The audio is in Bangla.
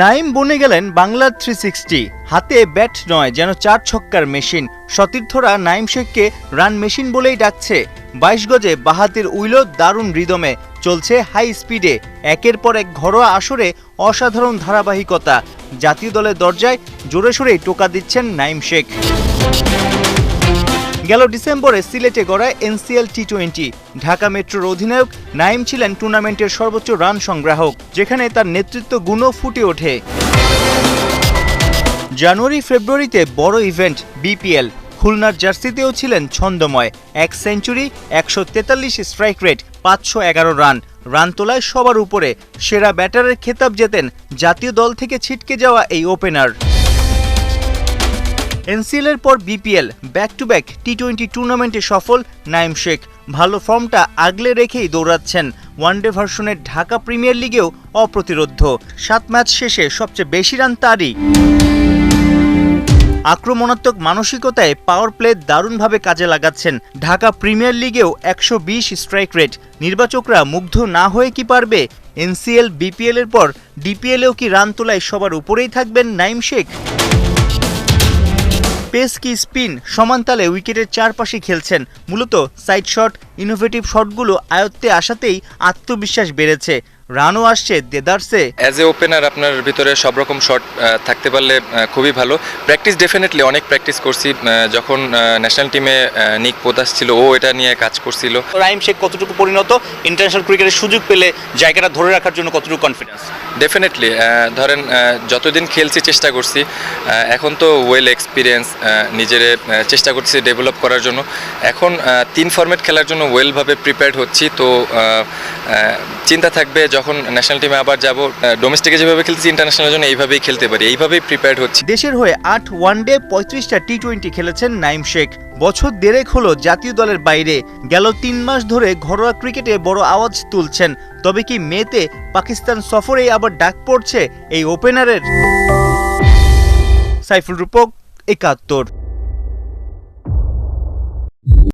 নাইম বনে গেলেন বাংলার থ্রি সিক্সটি হাতে ব্যাট নয়, যেন চার ছক্কার মেশিন। সতীর্থরা নাইম শেখকে রান মেশিন বলেই ডাকছে। বাইশ গজে বাহাতির উইল দারুণ রিদমে। চলছে হাই স্পিডে। একের পর এক ঘরোয়া আসরে অসাধারণ ধারাবাহিকতা। জাতীয় দলের দরজায় জোরে সোরেই টোকা দিচ্ছেন নাইম শেখ। গেল ডিসেম্বরে সিলেটে গড়ায় এনসিএল টি টোয়েন্টি ঢাকা মেট্রোর অধিনায়ক নাইম ছিলেন টুর্নামেন্টের সর্বোচ্চ রান সংগ্রাহক, যেখানে তার নেতৃত্ব গুণও ফুটে ওঠে। জানুয়ারি, ফেব্রুয়ারিতে বড় ইভেন্ট, বিপিএল। খুলনার জার্সিতেও ছিলেন ছন্দময়। এক সেঞ্চুরি, একশো তেতাল্লিশ স্ট্রাইক রেট, পাঁচশো এগারো রান। রান তোলায় সবার উপরে সেরা ব্যাটারের খেতাব জেতেন জাতীয় দল থেকে ছিটকে যাওয়া এই ওপেনার। এনসিএল এর পর BPL back to back T twenty টুর্নামেন্টে সফল নাইম শেখ। ভালো ফর্মটা আগলে রেখেই দৌড়াচ্ছেন। ওয়ানডে ভার্সনের ঢাকা প্রিমিয়ার লিগেও অপ্রতিরোধ্য। সাত ম্যাচ শেষে সবচেয়ে বেশি রান তারই। আক্রমণাত্মক মানসিকতায় পাওয়ার প্লে দারুণভাবে কাজে লাগাচ্ছেন। ঢাকা প্রিমিয়ার লিগেও একশো বিশ স্ট্রাইক রেট নির্বাচকরা মুগ্ধ না হয়ে কি পারবে? এনসিএল বিপিএল এর পর ডিপিএলেও কি রান তোলায় সবার উপরেই থাকবেন নাইম শেখ? পেস কি স্পিন সমানতালে উইকেটের চারপাশে খেলছেন। মূলত সাইড শট ইনোভেটিভ শটগুলো আয়ত্তে আসাতেই আত্মবিশ্বাস বেড়েছে। রানও আসছে দেদারসে। অ্যাজ এ ওপেনার আপনার ভিতরে সব রকম শট থাকতে পারলে খুবই ভালো। প্র্যাকটিস ডেফিনেটলি অনেক প্র্যাকটিস করছি যখন ন্যাশনাল টিমে নিক পোদাস ছিল ও এটা নিয়ে কাজ করছিল। রাইম শেখ কতটুকু পরিণত? ইন্টারন্যাশনাল ক্রিকেটের সুযোগ পেলে জায়গাটা ধরে রাখার জন্য কতটুকু কনফিডেন্স ডেফিনেটলি ধরেন যতদিন খেলছি চেষ্টা করছি এখন তো ওয়েল এক্সপিরিয়েন্স নিজের চেষ্টা করছি ডেভেলপ করার জন্য। এখন তিন ফরম্যাট খেলার জন্য ওয়েলভাবে প্রিপেয়ার্ড হচ্ছি তো চিন্তা থাকবে যখন ন্যাশনাল টিমে আবার যাব ডোমেস্টিকে যেভাবে খেলতেছি ইন্টারন্যাশনালের জন্য এইভাবেই খেলতে পারি, এইভাবেই প্রিপেয়ার্ড হচ্ছি। দেশের হয়ে আট ওয়ানডে পঁয়ত্রিশটা টি টোয়েন্টি খেলেছেন নাইম শেখ। বছর দেড়েক হলো জাতীয় দলের বাইরে। গেল তিন মাস ধরে ঘরোয়া ক্রিকেটে বড় আওয়াজ তুলছেন। তবে কি মেতে পাকিস্তান সফরেই আবার ডাক পড়ছে এই ওপেনারের সাইফুল রূপক, একাত্তর।